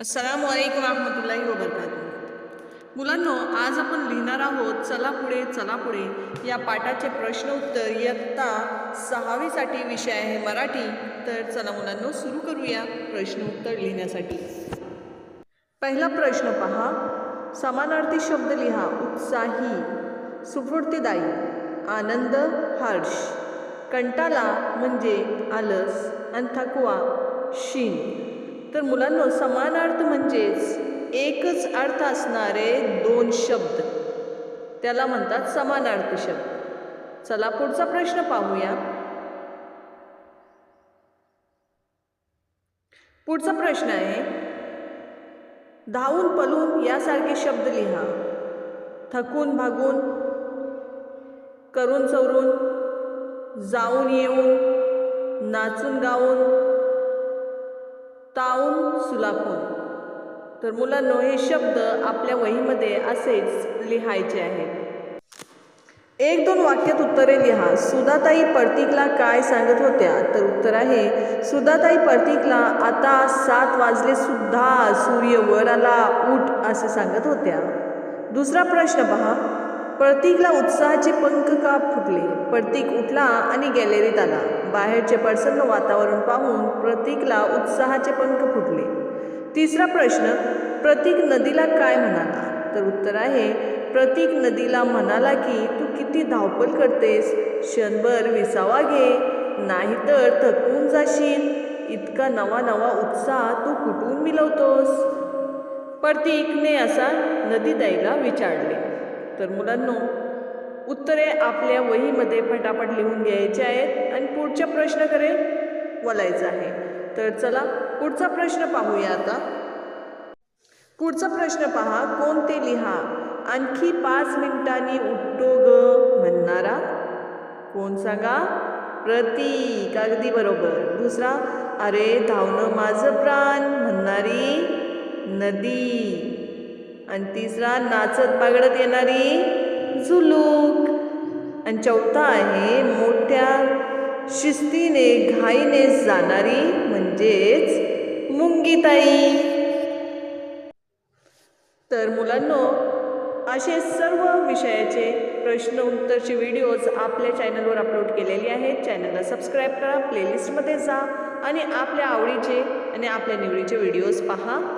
असलम वालेकुम रहमतुल्लाहि वबरकातुह मुलांनो आज आपण लिहिणार आहोत चला पुढे चला पुढे. या पाठाचे प्रश्न उत्तर इयत्ता सहावीसाठी विषय आहे मराठी. तर चला मुलांनो सुरू करूया प्रश्न उत्तर लिहिण्यासाठी. पहिला प्रश्न पहा. समानार्थी शब्द लिहा. उत्साही सुफूर्तीदायी आनंद हर्ष कंटाला म्हणजे आलस आणि थकवा शीन तर मुलांनो समानार्थ म्हणजेच एकच अर्थ असणारे दोन शब्द. त्याला म्हणतात समानार्थ शब्द. चला पुढचा प्रश्न पाहूया. पुढचा प्रश्न आहे धावून पलून यासारखे शब्द लिहा. थकून भागून करून चवरून जाऊन येऊन नाचून गाऊन सुलाखून तर मुलांनो हे शब्द आपल्या वहीमध्ये असेच लिहायचे आहेत. एक दोन वाक्यात उत्तरे लिहा. सुधाताई पर्तिकला काय सांगत होत्या? तर उत्तर आहे सुधाताई पर्तिकला आता सात वाजले सुद्धा सूर्य वर आला उठ असे सांगत होत्या. दुसरा प्रश्न पहा. प्रतीकला उत्साहाचे पंख का फुटले? प्रतीक उठला आणि गॅलरीत आला. बाहेरचे प्रसन्न वातावरण पाहून प्रतीकला उत्साहाचे पंख फुटले. तिसरा प्रश्न प्रतीक नदीला काय म्हणाला? तर उत्तर आहे प्रतीक नदीला म्हणाला की तू किती धावपल करतेस? क्षणभर विसावा घे. नाहीतर थकून जाशील. इतका नवा नवा उत्साह तू कुठून मिळवतोस? प्रतीकने असा नदीताईला विचारले. तर मुलांनो उत्तरे आपल्या वहीमध्ये फटाफट लिहून घ्यायचे आहेत आणि पुढच्या प्रश्नाकडे वलायचं आहे. तर चला पुढचा प्रश्न पाहूया आता. पुढचा प्रश्न पहा कोणते लिहा? आणखी पाच मिनिटांनी उठतो ग म्हणणारा. कोण सांगा? प्रतीक अगदी बरोबर. दुसरा अरे धावणं माझं प्राण म्हणणारी नदी. आणि तिसरा नाचत बागडत येणारी झुलूक. आणि चौथा आहे मोठ्या शिस्तीने घाईने जाणारी म्हणजेच मुंगीताई. तर मुलांनो असे सर्व विषयाचे प्रश्न उत्तरचे व्हिडिओज आपल्या चॅनलवर अपलोड केलेले आहेत. चॅनलला सबस्क्राईब करा प्लेलिस्टमध्ये जा आणि आपल्या आवडीचे आणि आपल्या निवडीचे व्हिडिओज पहा.